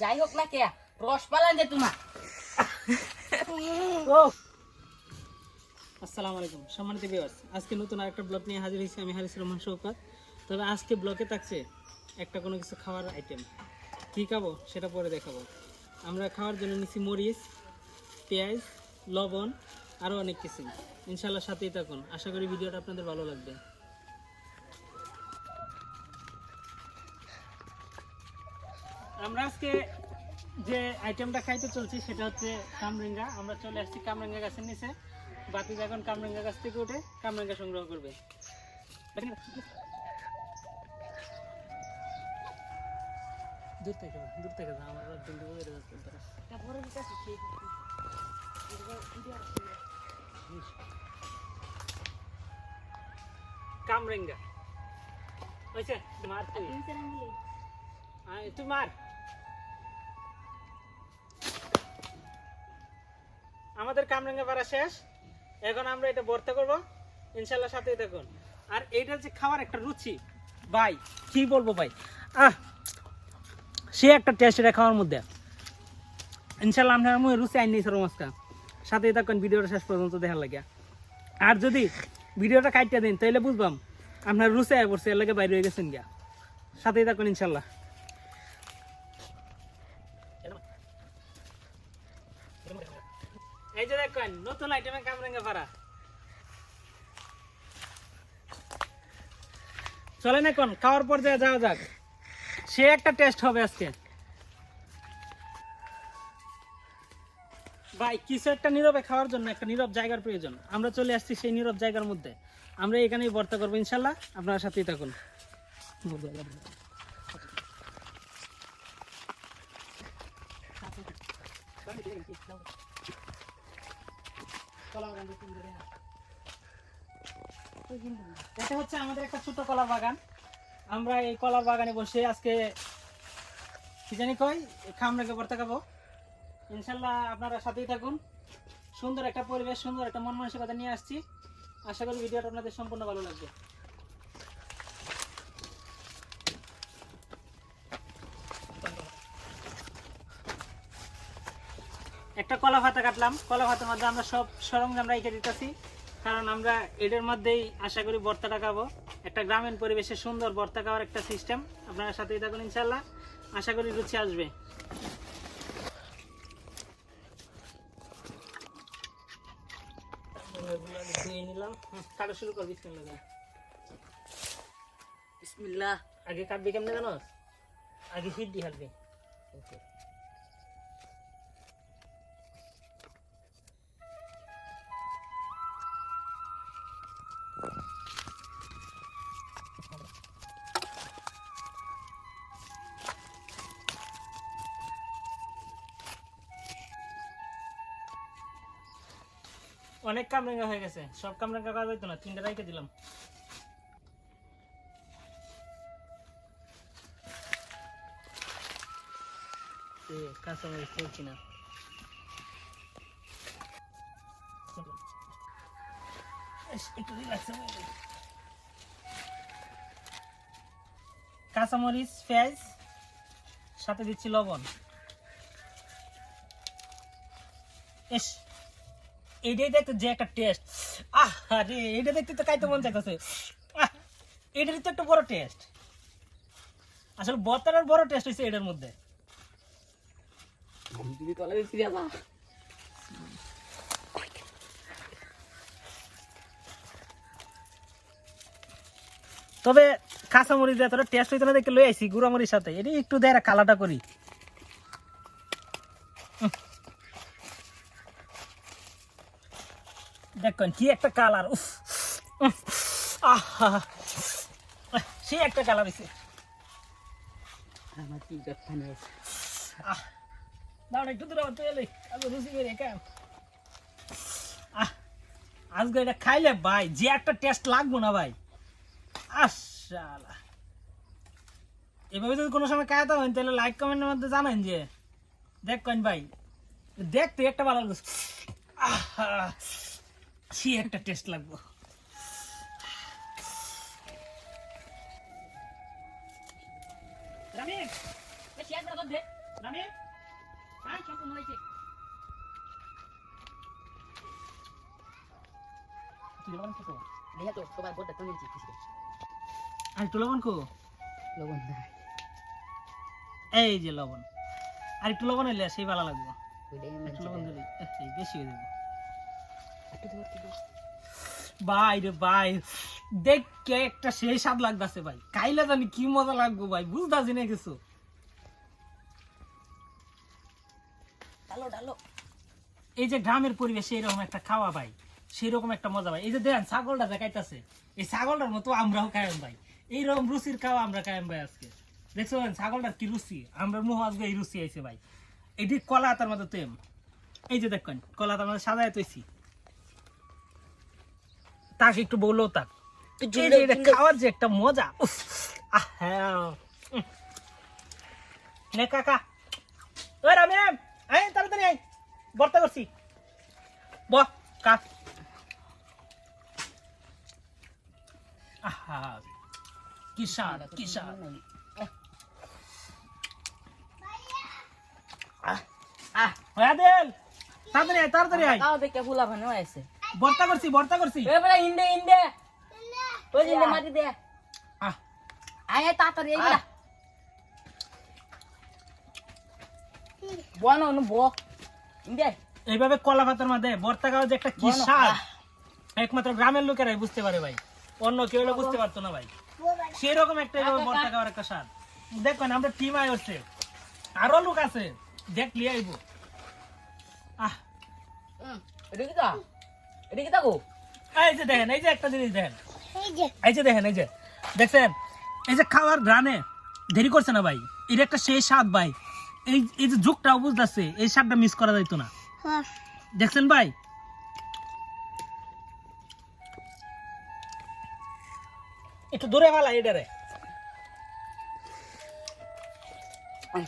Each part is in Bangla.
যাই হোক না কে রস পালান যে তোমার। আসসালামু আলাইকুম সম্মানিত ভিউয়ার্স আজকে নতুন আরেকটা ব্লগ নিয়ে হাজির হয়েছি আমি হারিস রহমান শৌকত তবে আজকে ব্লকে থাকছে একটা কোনো কিছু খাওয়ার আইটেম কী খাব সেটা পরে দেখাবো। আমরা খাওয়ার জন্য নিচ্ছি মরিচ পেঁয়াজ লবণ আরও অনেক কিছু। ইনশাল্লাহ সাথেই থাকুন। আশা করি ভিডিওটা আপনাদের ভালো লাগবে। আমরা আজকে যে আইটেমটা খাইতে চলছি সেটা হচ্ছে কামরেঙ্গা। আমরা চলে আসছি কামরেঙ্গা গাছের নিচে। বাতি এখন কামরেঙ্গা গাছ থেকে উঠে কামরেঙ্গা সংগ্রহ করবে। দূর থেকে দূর থেকে আমার কামরেঙ্গা। হয়েছে? আমাদের কামরাঙ্গা পাড়া শেষ। এখন আমরা এটা ভর্তা করব। ইনশাল্লাহ সাথেই থাকুন। আর এইটা যে খাওয়ার একটা রুচি, ভাই, কি বলব ভাই? আহ, সে একটা টেস্ট এটা খাওয়ার মধ্যে। ইনশাল্লাহ আমরা আমি রুচি আইনি সর মাস্কা সাথেই থাকুন, ভিডিওটা শেষ পর্যন্ত দেখার লাগে। আর যদি ভিডিওটা কাটতে দিন তাহলে বুঝবাম, আপনার রুচি আয় পড়ছে, এর লাগে বাইরে হয়ে গেছেন গিয়া। সাথেই থাকুন, ইনশাল্লাহ। দেখেন নতুন আইটেমে কামরাঙ্গা পাড়া। চলেন এখন, খাওয়ার পর্যায়ে যাওয়া যাক। সে একটা টেস্ট হবে আজকে। ভাই, কিছু একটা নীরবে খাওয়ার জন্য, একটা নীরব জায়গার প্রয়োজন। আমরা চলে আসছি সেই নীরব জায়গার মধ্যে। আমরা এখানেই বর্তা করব, ইনশাল্লাহ। আপনার সাথেই থাকুন। এটা হচ্ছে আমাদের একটা ছোট কলা বাগান। আমরা এই কলার বাগানে বসে আজকে কি জানি কই? খামরাকে ভর্তা খাব। ইনশাল্লাহ আপনারা সাথেই থাকুন। সুন্দর একটা পরিবেশ, সুন্দর একটা মন মানসিকতা নিয়ে আসছি। আশা করি ভিডিওটা আপনাদের সম্পূর্ণ ভালো লাগবে। একটা কলা ভাতা কাটলাম। কলা ভাতার মধ্যে আমরা সব সরঞ্জাম রেখে দিতেছি। কারণ আমরা এটার মধ্যেই আশা করি বর্তাটা খাব। একটা গ্রামীণ পরিবেশে সুন্দর বর্তা খাওয়ার একটা সিস্টেম আপনারা সাথেই থাকুন ইনশাল্লাহ আশা করি রুচি আসবে। ধুয়ে নিলাম কাটা শুরু কর। আগে কাটবি কেমনে জানো আগে হিট দিয়ে হাঁটবি অনেক কামরাঙ্গা হয়ে গেছে। সব কামরাঙ্গা করা যাইতো না, তিনটা রাইখে দিলাম। কাঁচামরিচ পেঁয়াজ, সাথে দিচ্ছি লবণ। ইস এইটাই দেখতে যে একটা টেস্ট আহ, আরে এইটা দেখতে তো খাইতে মন চাইতেছে। এটারই তো একটা বড় টেস্ট আসলে বড় টেস্ট হয়েছে এটার মধ্যে। তবে কাঁচামরিচ দিয়ে টেস্ট হইতে না, দেখে লই আইছি গুঁড়ামরিচ সাথে। এটা একটু দেয় কালাটা করি। দেখুন কি একটা কালার উফ আহা। সে একটা কালার হয়েছে আমার কি পানি আছে আহ দাঁড়া একটু দূরে আমার তো এলে আজ রুচি করে কেন? আহ আজকে এটা খাইলে ভাই যে একটা টেস্ট লাগবো না ভাই। আশালা এভাবে যদি কোনো সময় খাইতে হয় তাহলে লাইক কমেন্টের মধ্যে জানেন যে। দেখ দেখবেন ভাই দেখতে একটা ভালো আহা। সে একটা টেস্ট লাগবো। এই যে লবণ। আর একটু লবণ এলে সেই ভালো লাগবে। একটু লবণ দিলি বেশি হয়ে যাবে। ভাই রে ভাই দেখ কে একটা সেই স্বাদ লাগতেছে ভাই। খাইলে জানি কি মজা লাগবে ভাই বুঝতেছি না কিছু। ডালো ডালো এই যে গ্রামের পরিবেশে এরকম একটা খাওয়া ভাই সেই রকম একটা মজা ভাই। এই যে দেখেন ছাগলটা দেখাইতেছে। এই ছাগলটার মতো আমরাও খাইম ভাই। এইরকম রুচির খাওয়া আমরা খাইম ভাই আজকে। দেখছ ভাই, ছাগলটার কি রুচি? আমরা মুহ আজকে এই রুচি আইছে ভাই। এটি কলা তার মধ্যে তেম এই যে দেখেন কলা তার মধ্যে সাজায় তৈছি তাক একটু বললেও তাক খাওয়ার যে একটা মজা আহ, হ্যাঁ। নে কাকা। ওই রামে আয় তাড়াতাড়ি আয় বর্তা করছি। ব কাক আহা কি স্বাদ কি স্বাদ। আহ হয়া দেল তাড়াতাড়ি আয় তাড়াতাড়ি আয়। তাও দেখে ফুলা ভানো আছে বর্তা করছি বর্তা করছি। এবারে ইন্ডে ইন্ডে ওই যে ইন্ডে মাটি দে। আহ। আয় তাড়াতাড়ি এইবার বনো নু ব। ইন্ডে এইভাবে কলা পাতার মধ্যে বর্তা খাওয়া যে একটা কি স্বাদ। একমাত্র গ্রামের লোকেরাই বুঝতে পারে ভাই। অন্য কেউ হলে বুঝতে পারতো না ভাই। সেরকম একটা এইভাবে বর্তা খাওয়ার একটা স্বাদ। দেখবেন আমরা টিম আয় হচ্ছে। আরও লোক আছে। দেখলি আইব। আহ। হুম এই যে দেখেন এই যে একটা জিনিস দেখেন। এই যে। দেখেন এই যে। দেখছেন? এই যে খাওয়ার গ্রানে দেরি করছে না ভাই। এর একটা সেই স্বাদ ভাই। এই এই যে যুগটাও বুঝতেছে এই স্বাদটা মিস করা যাইতো না। দেখছেন ভাই? একটু দূরে এটারে।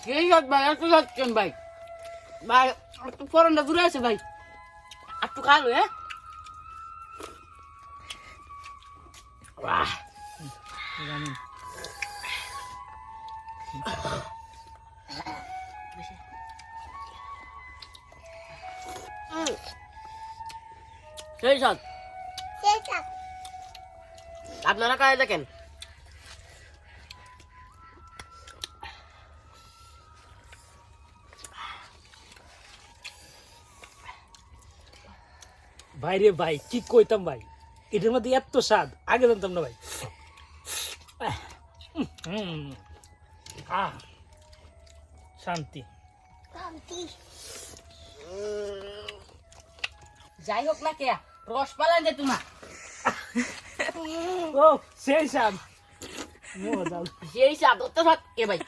সেই ভাই যাচ্ছেন ভাই? ভাই একটু ফোরনটা দূরে আছে ভাই। একটু খালো হ্যাঁ? আপনারা কাজ দেখেন? ভাই রে ভাই কি কইতাম ভাই? এটার মধ্যে এত স্বাদ আগে জানতাম না ভাই। শান্তি। যাই হোক না কে রস পালান যে তোমার ও সেই স্বাদ। সেই সাপ ধরতে থাক এ ভাই।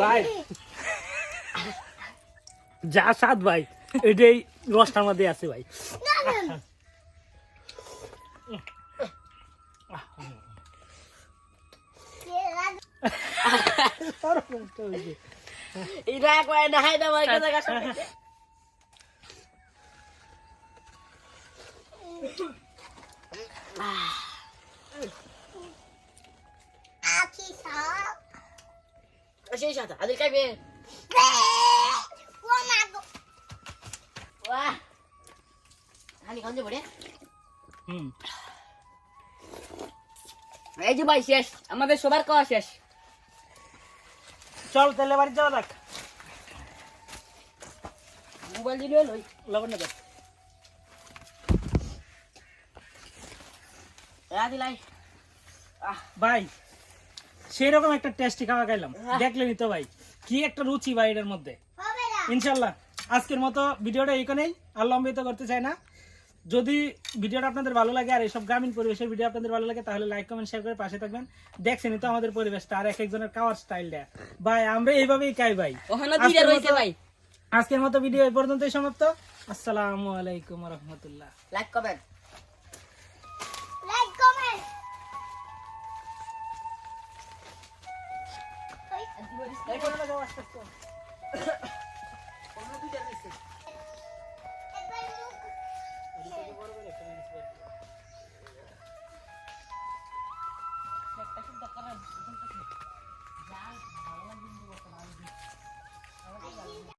ভাই। যা স্বাদ ভাই এটাই রসটার মধ্যে আছে ভাই। এটা কোথায় গেছে সেই সাথে আদিল বাহ হানি খান যাব রে হুম এই যে ভাই শেষ। আমাদের সবার খাওয়া শেষ। চল তাহলে বাড়ি যাওয়া যাক। মোবাইল লই লবণ নেবে। আহ। ভাই সেই রকম একটা টেস্টি খাওয়া খাইলাম। দেখলেনি তো ভাই কি একটা রুচি ভাই এটার মধ্যে। ইনশাল্লাহ। আজকের মতো ভিডিওটা এইখানেই। আর লম্বিত করতে চাই না। যদি ভিডিওটা আপনাদের ভালো লাগে আর এইসব গ্রামীণ পরিবেশের ভিডিও আপনাদের ভালো লাগে তাহলে লাইক কমেন্ট শেয়ার করে পাশে থাকবেন। দেখছেনই তো আমাদের পরিবেশটা আর এক একজনের খাওয়ার স্টাইলটা ভাই আমরা এইভাবেই খাই ভাই। আজকের মতো- ভাই। আজকের মতো ভিডিও এই পর্যন্তই সমাপ্ত। আসসালামু আলাইকুম রহমতুল্লাহ লাইক করবেন